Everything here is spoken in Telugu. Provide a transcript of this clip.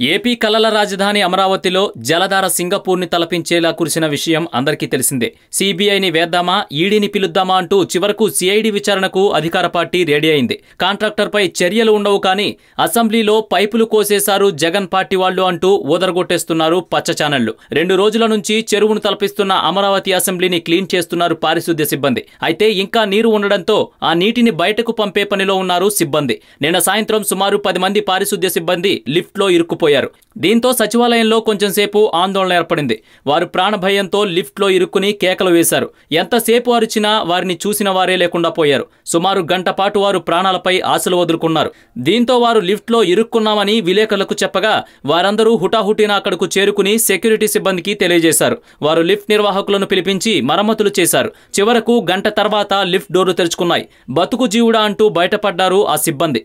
AP కలల రాజధాని అమరావతిలో జలధార సింగపూర్ని తలపించేలా కురిసిన విషయం అందరికీ తెలిసిందే. సీబీఐని వేద్దామా ఈడీని పిలుద్దామా అంటూ చివరకు సిఐడి విచారణకు అధికార పార్టీ రెడీ అయింది. కాంట్రాక్టర్పై చర్యలు ఉండవు కానీ అసెంబ్లీలో పైపులు కోసేశారు జగన్ పార్టీ వాళ్ళు అంటూ ఊదరగొట్టేస్తున్నారు పచ్చ ఛానళ్ళు. రెండు రోజుల నుంచి చెరువును తలపిస్తున్న అమరావతి అసెంబ్లీని క్లీన్ చేస్తున్నారు పారిశుద్ధ్య సిబ్బంది. అయితే ఇంకా నీరు ఉండడంతో ఆ నీటిని బయటకు పంపే పనిలో ఉన్నారు సిబ్బంది. నిన్న సాయంత్రం సుమారు పది మంది పారిశుద్ధ్య సిబ్బంది లిఫ్ట్లో ఇరుక్కుపోయారు. దీంతో సచివాలయంలో కొంచెం సేపు ఆందోళన ఏర్పడింది. వారు ప్రాణభయంతో లిఫ్ట్లో ఇరుక్కుని కేకలు వేశారు. ఎంతసేపు అరిచినా వారిని చూసిన వారే లేకుండా పోయారు. సుమారు గంట పాటు వారు ప్రాణాలపై ఆశలు వదులుకున్నారు. దీంతో వారు లిఫ్ట్లో ఇరుక్కున్నామని విలేకరులకు చెప్పగా వారందరూ హుటాహుటిన అక్కడకు చేరుకుని సెక్యూరిటీ సిబ్బందికి తెలియజేశారు. వారు లిఫ్ట్ నిర్వాహకులను పిలిపించి మరమ్మతులు చేశారు. చివరకు గంట తర్వాత లిఫ్ట్ డోర్లు తెరుచుకున్నాయి. బతుకు జీవుడా అంటూ బయటపడ్డారు ఆ సిబ్బంది.